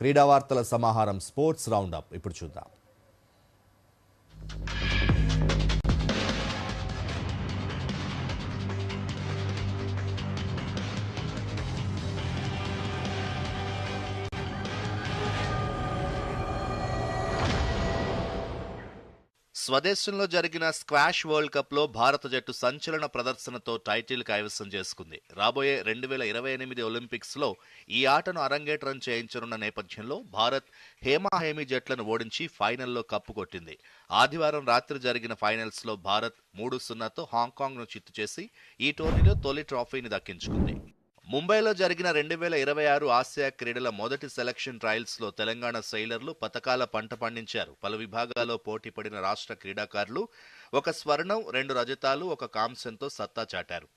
క్రీడా వార్తల సమాహారం స్పోర్ట్స్ రౌండప్ ఇప్పుడు చూద్దాం. స్వదేశంలో జరిగిన స్క్వాష్ వరల్డ్ కప్లో భారత జట్టు సంచలన ప్రదర్శనతో టైటిల్ కైవసం చేసుకుంది. రాబోయే రెండు వేల ఇరవై ఎనిమిది ఒలింపిక్స్లో ఈ ఆటను అరంగేట్రం చేయించనున్న నేపథ్యంలో భారత్ హేమాహేమి జట్లను ఓడించి ఫైనల్లో కప్పు కొట్టింది. ఆదివారం రాత్రి జరిగిన ఫైనల్స్లో భారత్ మూడు సున్నాతో హాంకాంగ్ను చిత్తు చేసి ఈ టోర్నీలో తొలి ట్రోఫీని దక్కించుకుంది. ముంబైలో జరిగిన రెండు వేల ఇరవై ఆరు ఆసియా క్రీడల మొదటి సెలక్షన్ ట్రయల్స్లో తెలంగాణ సెయిలర్లు పతకాల పంట పండించారు. పలు విభాగాల్లో పోటీ పడిన రాష్ట్ర క్రీడాకారులు ఒక స్వర్ణం రెండు రజతాలు ఒక కాంస్యంతో సత్తా చాటారు.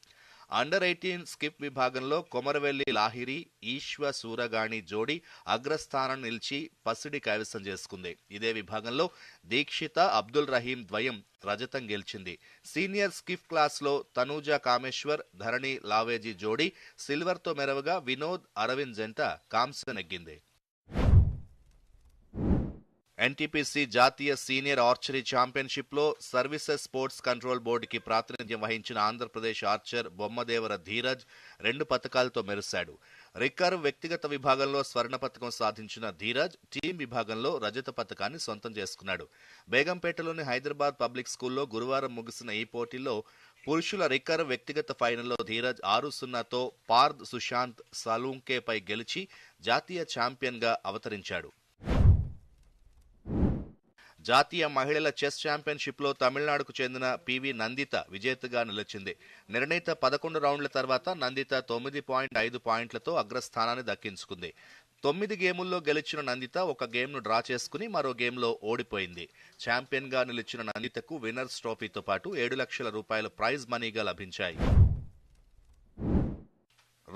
అండర్ ఎయిటీన్ స్కిప్ విభాగంలో కొమరవెల్లి లాహిరి ఈశ్వ సూరగాణి జోడీ అగ్రస్థానం నిలిచి పసిడి కైవసం చేసుకుంది. ఇదే విభాగంలో దీక్షిత అబ్దుల్ రహీం ద్వయం రజతం గెలిచింది. సీనియర్ స్కిఫ్ క్లాస్లో తనూజా కామేశ్వర్ ధరణి లావేజీ జోడీ సిల్వర్తో మెరవగా వినోద్ అరవింద్ జంట కాంస్య నెగ్గింది ఎన్టీపీసీ జాతీయ సీనియర్ ఆర్చరీ ఛాంపియన్షిప్లో సర్వీసెస్ స్పోర్ట్స్ కంట్రోల్ బోర్డుకి ప్రాతినిధ్యం వహించిన ఆంధ్రప్రదేశ్ ఆర్చర్ బొమ్మదేవర ధీరజ్ రెండు పథకాలతో మెరిశాడు. రికర్వ్ వ్యక్తిగత విభాగంలో స్వర్ణ పథకం సాధించిన ధీరజ్ టీం విభాగంలో రజత పథకాన్ని సొంతం చేసుకున్నాడు. బేగంపేటలోని హైదరాబాద్ పబ్లిక్ స్కూల్లో గురువారం ముగిసిన ఈ పోటీలో పురుషుల రికర్వ్ వ్యక్తిగత ఫైనల్లో ధీరజ్ ఆరు సున్నాతో పార్ద్ సుశాంత్ సలూంకేపై గెలిచి జాతీయ ఛాంపియన్గా అవతరించాడు. జాతీయ మహిళల చెస్ ఛాంపియన్షిప్లో తమిళనాడుకు చెందిన పివి నందిత విజేతగా నిలిచింది. నిర్ణీత పదకొండు రౌండ్ల తర్వాత నందిత తొమ్మిది పాయింట్ ఐదు పాయింట్లతో అగ్రస్థానాన్ని దక్కించుకుంది. తొమ్మిది గేముల్లో గెలిచిన నందిత ఒక గేమ్ను డ్రా చేసుకుని మరో గేమ్లో ఓడిపోయింది. ఛాంపియన్గా నిలిచిన నందితకు విన్నర్స్ ట్రోఫీతో పాటు ఏడు లక్షల రూపాయల ప్రైజ్ మనీగా లభించాయి.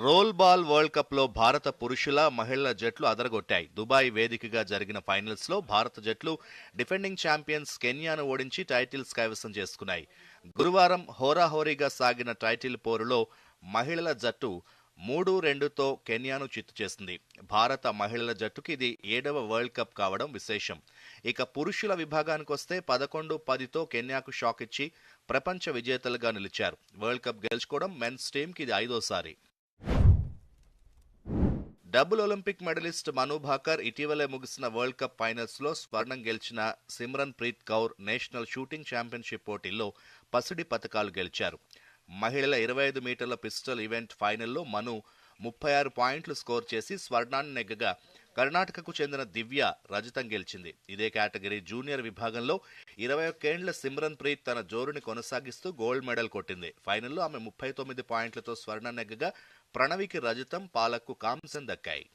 రోల్ బాల్ వరల్డ్ కప్లో భారత పురుషుల మహిళల జట్లు అదరగొట్టాయి. దుబాయ్ వేదికగా జరిగిన ఫైనల్స్లో భారత జట్లు డిఫెండింగ్ ఛాంపియన్స్ కెన్యాను ఓడించి టైటిల్స్ కైవసం చేసుకున్నాయి. గురువారం హోరాహోరీగా సాగిన టైటిల్ పోరులో మహిళల జట్టు మూడు రెండుతో కెన్యాను చిత్తు చేసింది. భారత మహిళల జట్టుకి ఇది ఏడవ వరల్డ్ కప్ కావడం విశేషం. ఇక పురుషుల విభాగానికి వస్తే పదకొండు పదితో కెన్యాకు షాక్ ఇచ్చి ప్రపంచ విజేతలుగా నిలిచారు. వరల్డ్ కప్ గెలుచుకోవడం మెన్స్ టీంకి ఇది ఐదోసారి. Double Olympic medallist Manu Bhaker ఇటీవలే ముగిసిన వరల్డ్ కప్ ఫైనల్స్లో స్వర్ణం గెలిచిన Simran Preet Kaur national shooting championship పోటీల్లో పసిడి పతకాలు గెలిచారు. మహిళల ఇరవై ఐదు మీటర్ల పిస్టల్ ఈవెంట్ ఫైనల్లో మను ముప్పై ఆరు పాయింట్లు స్కోర్ చేసి స్వర్ణాన్ని నెగ్గగా కర్ణాటకకు చెందిన దివ్య రజతం గెలిచింది. ఇదే కేటగిరీ జూనియర్ విభాగంలో ఇరవై ఒక్కేండ్ల సిమ్రన్ ప్రీత్ తన జోరుని కొనసాగిస్తూ గోల్డ్ మెడల్ కొట్టింది. ఫైనల్లో ఆమె ముప్పై తొమ్మిది పాయింట్లతో స్వర్ణ నెగ్గగా ప్రణవికి రజతం పాలకు కాంస్యం దక్కాయి.